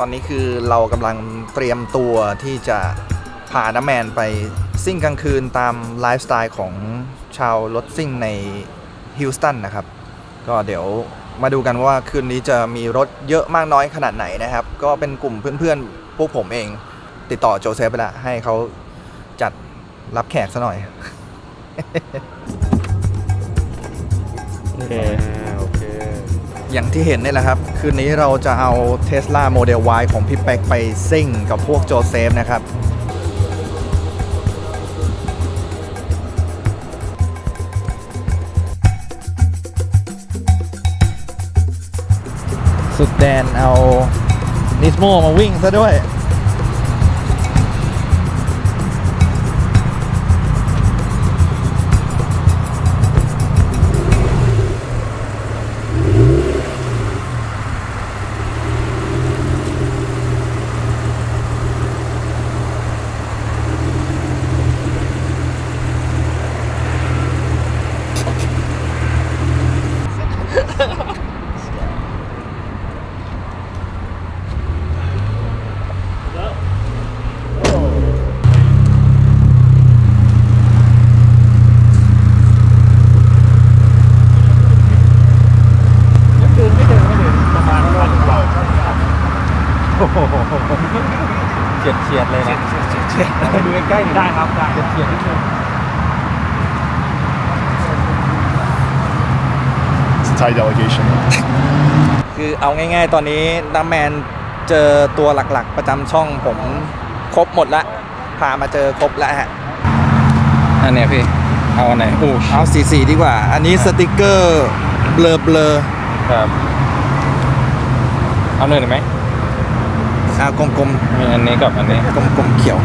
ตอนนี้คือเรากำลังเตรียมตัวที่จะพาน้าแมนไปซิ่งกลางคืนตามไลฟ์สไตล์ของชาวรถซิ่งในฮิลสตันนะครับ ก็เดี๋ยวมาดูกันว่าคืนนี้จะมีรถเยอะมากน้อยขนาดไหนนะครับ ก็เป็นกลุ่มเพื่อนๆ พวกผมเอง ติดต่อโจเซฟไปละให้เขาจัดรับแขกซะหน่อย โอเค อย่างที่เห็นนี่แหละครับ คืนนี้เราจะเอา Tesla Model Y ของพี่เป็กไปซิ่งกับพวกโจเซฟนะครับสุดแดนเอานิสโมมาวิ่งซะด้วย คืนไม่ถึงไม่ถึงประมาณพันกว่าโอ้โหเฉียดเฉียดเลยนะไปดูใกล้ๆได้ครับได้ เฉียดเฉียดนิดนึง Thai delegation. คือเอาง่ายๆ ตอนนี้น้ำแมนเจอตัวหลักๆ ประจำช่องผมครบหมดละพามาเจอครบแล้วฮะอันเนี้ยพี่ เอาอันไหนอู้เอาสีสีดีกว่า อันนี้สติกเกอร์เบลอเบลอครับ เอาเนินไหมๆอ่ากลมมีอันนี้กับอันนี้ ๆกลมๆเขียว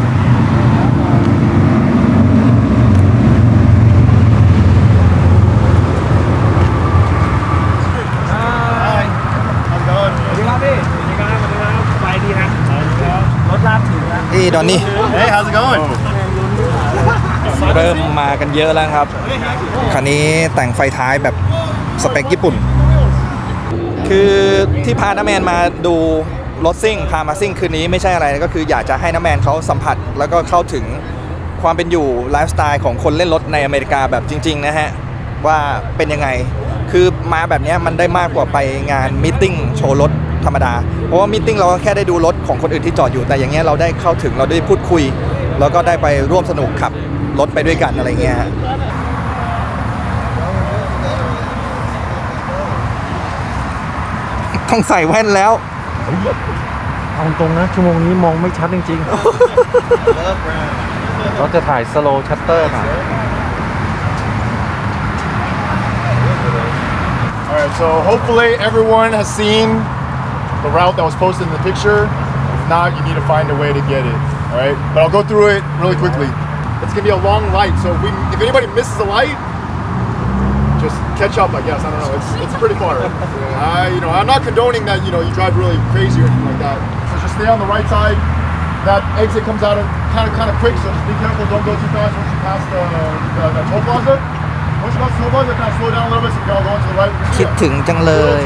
How's it going? สวัสดีครับพี่สวัสดีครับสวัสดีครับไปดีนะรถลากถึงแล้ว นี่ ดอนนี่ Hey, how's it going? เริ่มมากันเยอะแล้วครับ คันนี้แต่งไฟท้ายแบบสเปคญี่ปุ่น คือที่พาน้าแมนมาดูรถซิ่ง พามาซิ่งคืนนี้ไม่ใช่อะไรก็คืออยากจะให้น้าแมนเขาสัมผัส แล้วก็เข้าถึงความเป็นอยู่ไลฟ์สไตล์ของคนเล่นรถในอเมริกาแบบจริง ๆ นะฮะ ว่าเป็นยังไง คือมาแบบเนี้ยมันได้มากกว่าไปงานมิ팅โชว์รถ ธรรมดา เพราะว่ามิ팅เราก็แค่ได้ดูรถของคนอื่นที่จอดอยู่ แต่อย่างเงี้ยเราได้เข้าถึงเราได้พูดคุย แล้วก็ได้ไปร่วมสนุกขับรถไปด้วยกันอะไรเงี้ยฮะต้องใส่แว่นแล้ว เอาตรงนะ ชั่วโมงนี้มองไม่ชัดจริงๆ เราจะถ่ายสโลว์ชัตเตอร์หน่อย All right, so hopefully everyone has seen the route that was posted in the picture. If not, you need to find a way to get it. All right, but I'll go through it really quickly. It's gonna be a long light, so if we, if anybody misses a light, just catch up. I guess I don't know. It's it's pretty far. I you know I'm not condoning that you know you drive really crazy or anything like that. So just stay on the right side. That exit comes out of kind of kind of quick, so just be careful. Don't go too fast once you pass the the, the toll plaza. คิดถึงจังเลย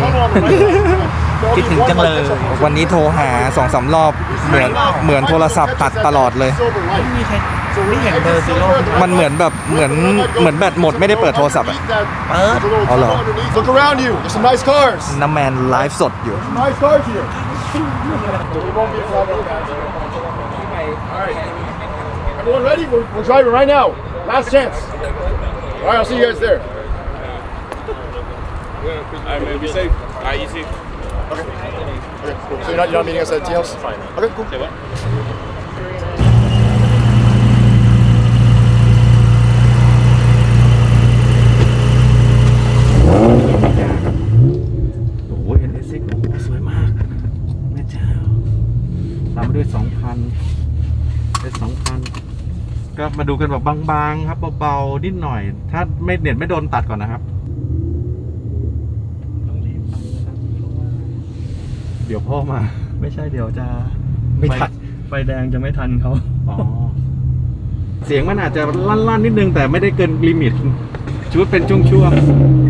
คิดถึงจังเลย วันนี้โทรหาสองสามรอบ เหมือนเหมือนโทรศัพท์ตัดตลอดเลย ไม่ใครไม่เห็นเบอร์ซีโร่มันเหมือนแบบเหมือนเหมือนแบตหมดไม่ได้เปิดโทรศัพท์อะอ๋อเหรอ Look around you. There's some nice cars. น้ำแมนไลฟ์สดอยู่ Nice cars here. Everyone ready? We're, we're driving right now. Last chance. All right, I'll see you guys there. I may be safe. Ah, easy. Okay, cool. So you're not, you're not meeting us at TL's? Fine. Okay, cool. Say what? โอ้ กแม่เจ้าตามมาด้วย2,000เป็น2,000ก็มาดูกันแบบบางๆครับเบาๆนิดหน่อย ถ้าไม่เน็ตไม่โดนตัดก่อนนะครับเดี๋ยวพ่อมา ไม่ใช่เดี๋ยวจะไม่ทันไฟแดงจะไม่ทันเขาอ๋อ เสียงมันอาจจะลั่นๆนิดนึงแต่ไม่ได้เกินลิมิตชุดเป็นช่วงๆ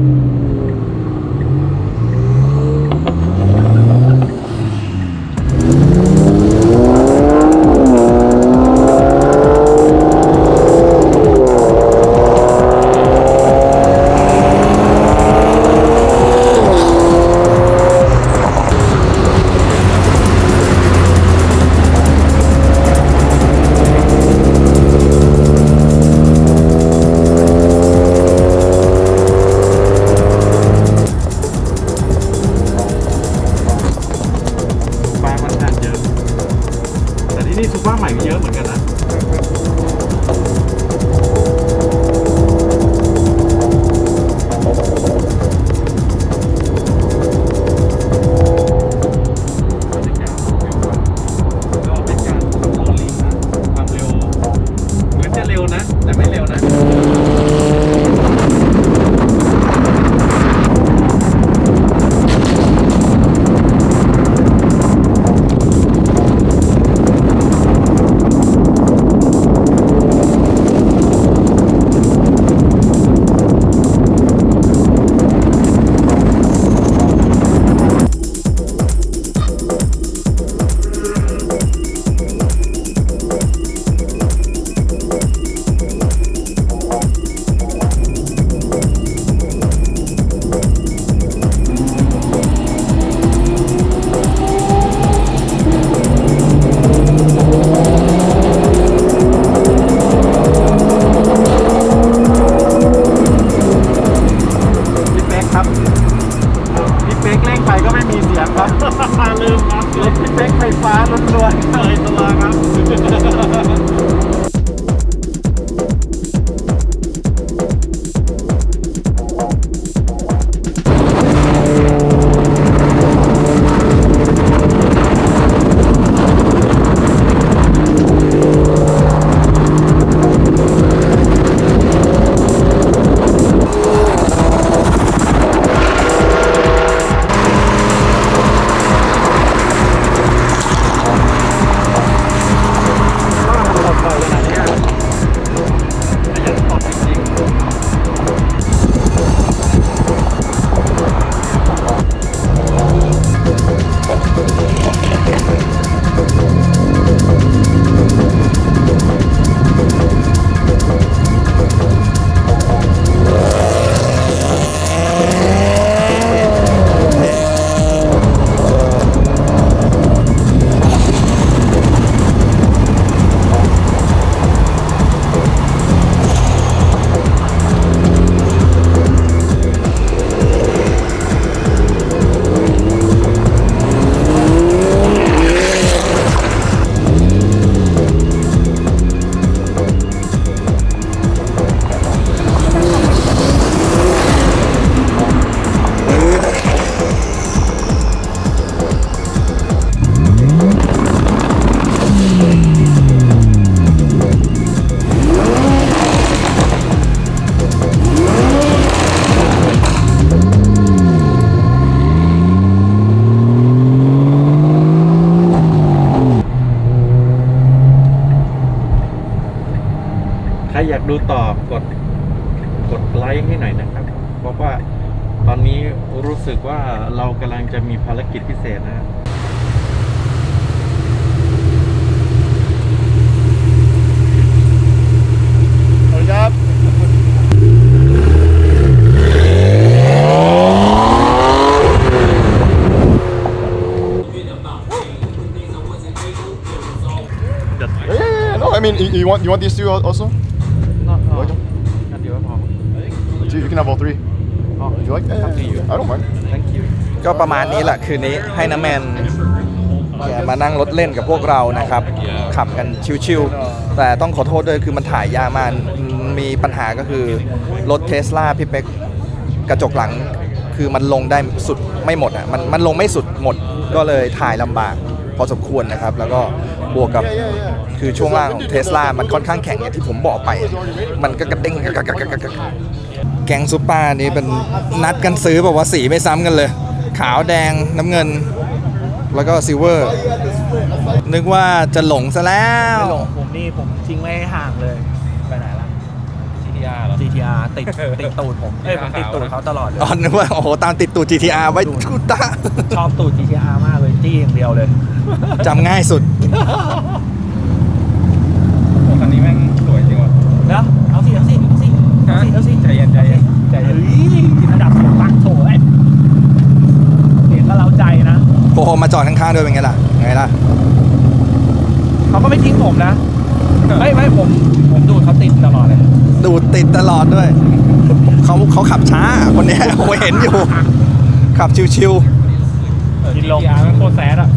ลค์ให้หน่อยนะครับ เพราะว่าตอนนี้รู้สึกว่าเรากำลังจะมีภารกิจพิเศษนะสวัสดีครับ Yeah, yeah, yeah. No, I mean, you, you want you want these two al- also? งั้นเดี๋ยวพอ Two, you can have all three. Oh, you like that? up to you. I don't mind. thank you ก็ประมาณนี้แหละคืนนี้ให้น้ำแมนแกมานั่งรถเล่นกับพวกเรานะครับ ขับกันชิวๆแต่ต้องขอโทษด้วยคือมันถ่ายยากมากมีปัญหาก็คือ รถเทสลาพี่เป๊กกระจกหลัง คือมันลงได้สุดไม่หมดอะมันมันลงไม่สุดหมดก็เลยถ่ายลำบากพอสมควรนะครับ แล้วก็บวกกับคือช่วงล่างของเทสลามันค่อนข้างแข็งอย่างที่ผมบอกไป มันก็กระเด้งกระกระกระกระกระกระ แกงซุปเปอร์นี่เป็นนัดกันซื้อแบบว่าสีไม่ซ้ำกันเลย ขาวแดงน้ำเงิน แล้วก็ซิลเวอร์ นึกว่าจะหลงซะแล้วไม่หลงผมนี่ผมทิ้งไว้ให้ห่างเลย ไปไหนล่ะ GTR เหรอ GTR ติดติดตูดผมเอ้ยผมติดตูดเขาตลอดเลย อ๋อนึกว่าโอ้โหตามติดตูด GTR ไว้ทุตาชอบตูด GTR มากเลยจี้อย่างเดียวเลยจำง่ายสุด คันนี้แม่งสวยจริงว่ะ แล้วเอาสิ เอาสิ เอาสิ เอาสิเอาสิใจเย็นใจเย็นใจเย็นเฮ้ยระดับสูงปักโถไอ้ยเสียงก็เล้าใจนะโอ้โหมาจอดข้างๆด้วยเป็นไงล่ะไงล่ะเขาก็ไม่ทิ้งผมนะไม่ไม่ผมผมดูดเขาติดตลอดเลยดูดติดตลอดด้วยเขาเขาขับช้าคนเนี้ยโอ้ยเห็นอยู่ ขับชิวกินลงมันโคตรแซดอะ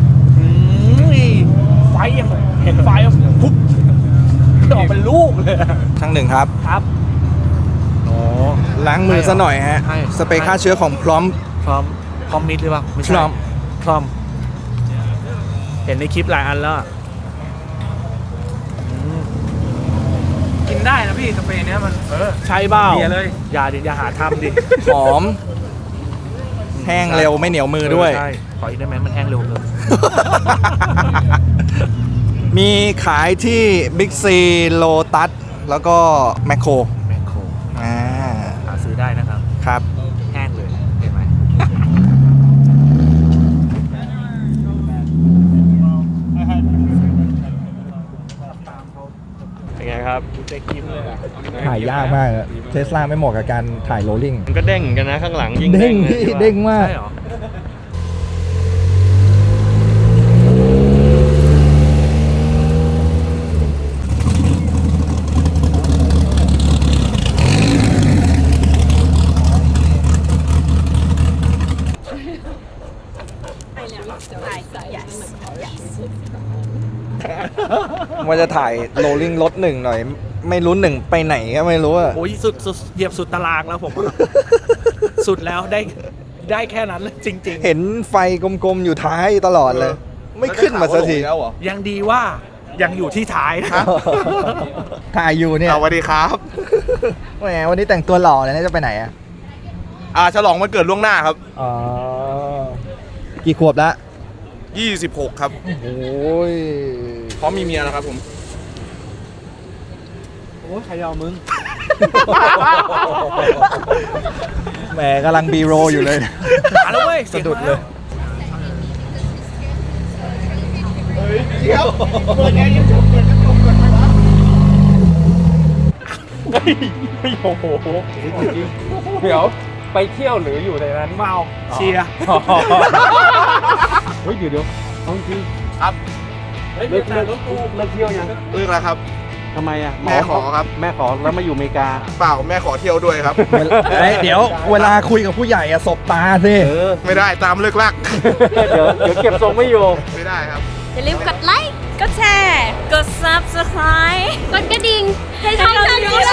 ไฟยังเห็นไฟแล้วปุ๊บออกเป็นลูกเลยช่างหนึ่งครับครับโอ้ ล้างมือซะหน่อยฮะใช่สเปรย์ฆ่าเชื้อของพร้อม พร้อมพร้อมมิดหรือเปล่าไม่ใช่พร้อม พร้อม เห็นในคลิปหลายอันแล้วอะอืมกินได้นะพี่สเปรย์เนี้ยมัน เออ ใช่เปล่าเบียร์เลย อย่าดิอย่าหาทำดิหอม แห้งเร็วไม่เหนียวมือด้วย ใช่ขออีกได้ไหมมันแห้งเร็วเกิน มีขายที่บิ๊กซีโลตัสแล้วก็แมคโคร ซื้อได้นะครับ ครับ แห้งเลยเห็นไหมเป็นไงครับถ่ายยากมากเทสลาไม่เหมาะกับการถ่ายโรลลิ่ง มันก็เด้งเหมือนกันนะข้างหลังยิ่งเด้งลยพี่ใช่ปะเด้งมาก ใช่เหรอ ว่าจะถ่ายโรลลิ่งรถหนึ่งหน่อย ไม่รู้หนึ่งไปไหนก็ไม่รู้อะโอ้ยสุดสุดเหยียบสุดตารางแล้วผมอะสุดแล้วได้ได้แค่นั้นเลยจริง เห็นไฟกลมๆอยู่ท้ายตลอดเลย ไม่ขึ้นมาสักทีๆยังดีว่ายังอยู่ที่ท้ายนะ ถ่ายอยู่เนี่ยสวัสดีครับแหมวันนี้แต่งตัวหล่อเลยนะจะไปไหนอะอ่าฉลองวันเกิดล่วงหน้าครับอ๋อกี่ขวบละ26 ครับ โอ้ย พร้อมมีเมียแล้วครับผมโอ้ยใครเอามึง แหมกำลังบีโรอยู่เลย มาแล้วเว้ยสะดุดเลยเดี๋ยวไปเที่ยวหรืออยู่ในนั้น เมาเชียร์ เฮ้ยเดี๋ยวเดี๋ยวเอาจริงครับ เฮ้ยเลิกแต่เลิกรถกูเลิกเที่ยวยังเลิกแล้วครับทำไมอะแม่ขอครับ แม่ขอแล้วมาอยู่อเมริกา เปล่าแม่ขอเที่ยวด้วยครับเฮ้ยเดี๋ยวเวลาคุยกับผู้ใหญ่อะสบตาสิเออไม่ได้ตามเลิกลักเดี๋ยวเดี๋ยวเก็บทรงไม่อยู่ไม่ได้ครับอย่าลืมกดไลค์กดแชร์ กด subscribe กดกระดิ่งให้ช่องเราด้วย